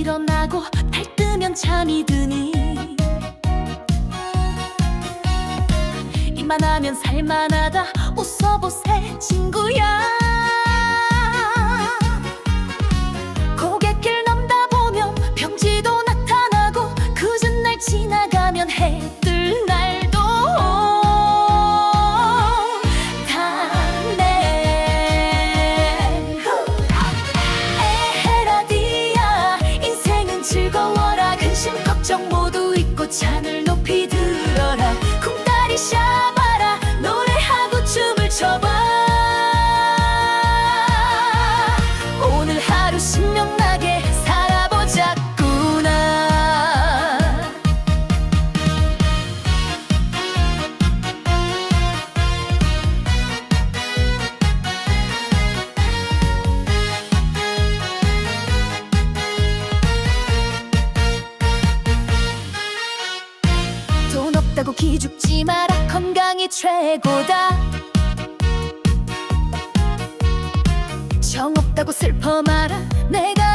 일어나고 달뜨면 잠이 드니? 이만하면 살만하다. 웃어보세 친구야. 최고다. 정 없다고 슬퍼 말아. 내가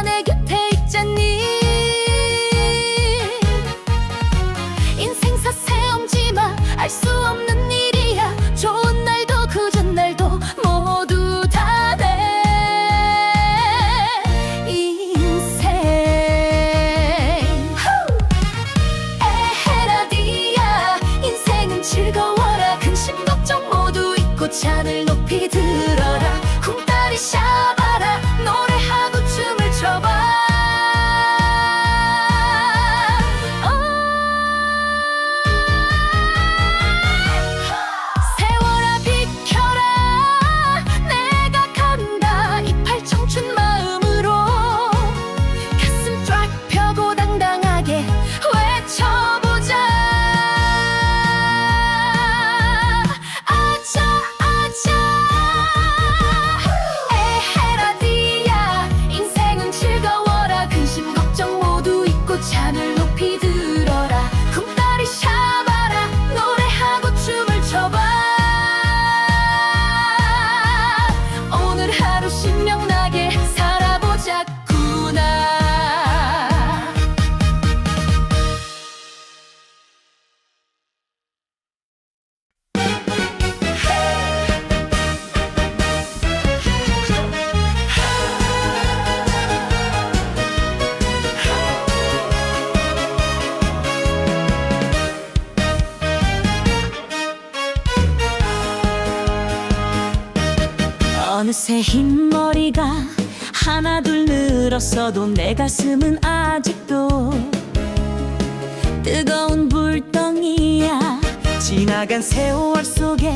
제 흰머리가 하나둘 늘었어도 내 가슴은 아직도 뜨거운 불덩이야. 지나간 세월 속에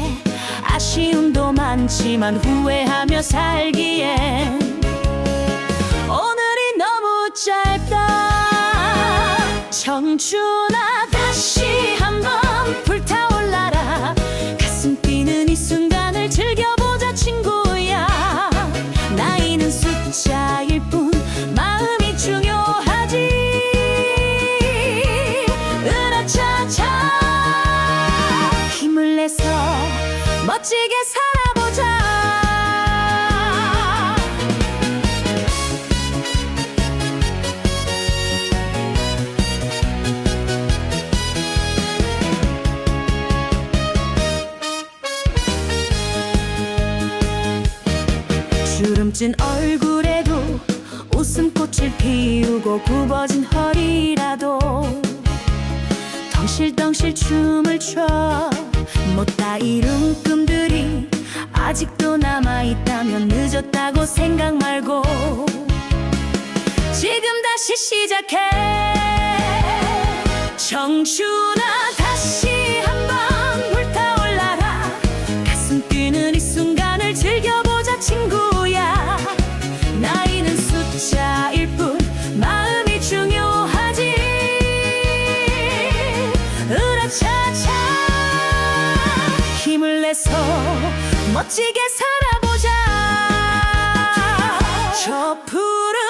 아쉬움도 많지만 후회하며 살기엔 오늘이 너무 짧다. 청춘아 멋지게 살아보자. 주름진 얼굴에도 웃음꽃을 피우고 굽어진 허리라도 덩실덩실 춤을 춰. 못다 이룬 꿈들이 아직도 남아있다면 늦었다고 생각 말고 지금 다시 시작해. 청춘아 다시. 멋지게 살아보자. 저 푸른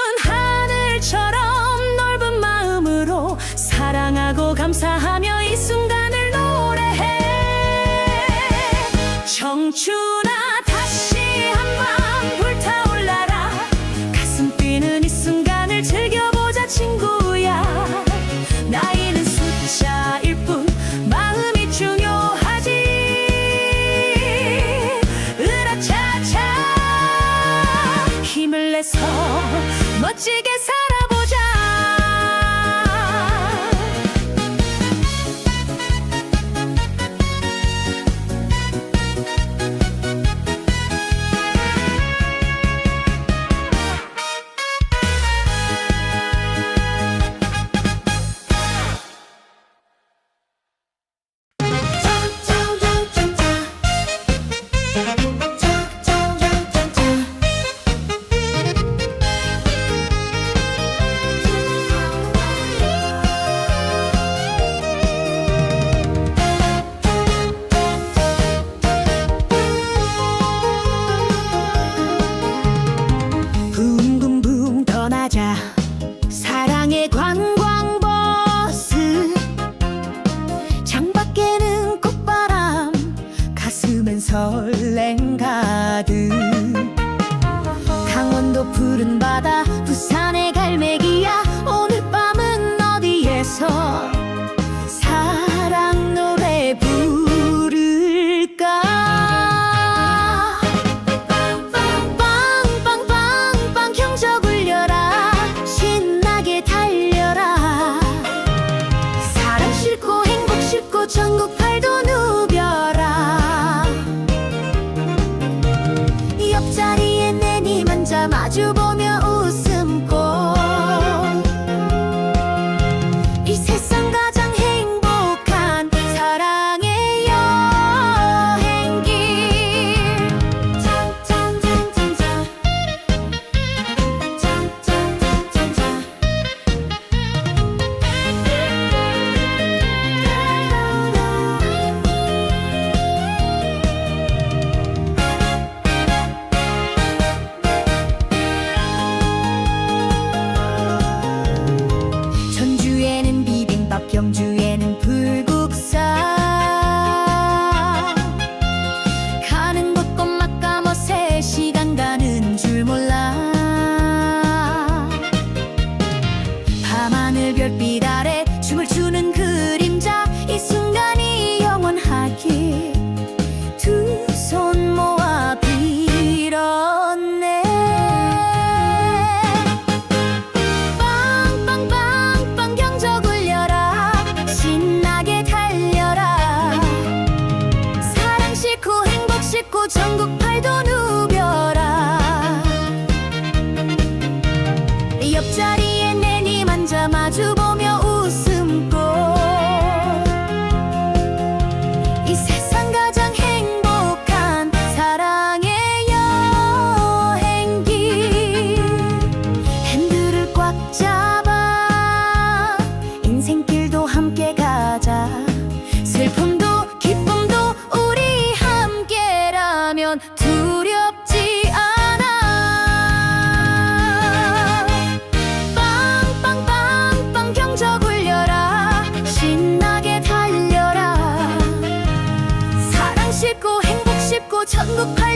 한국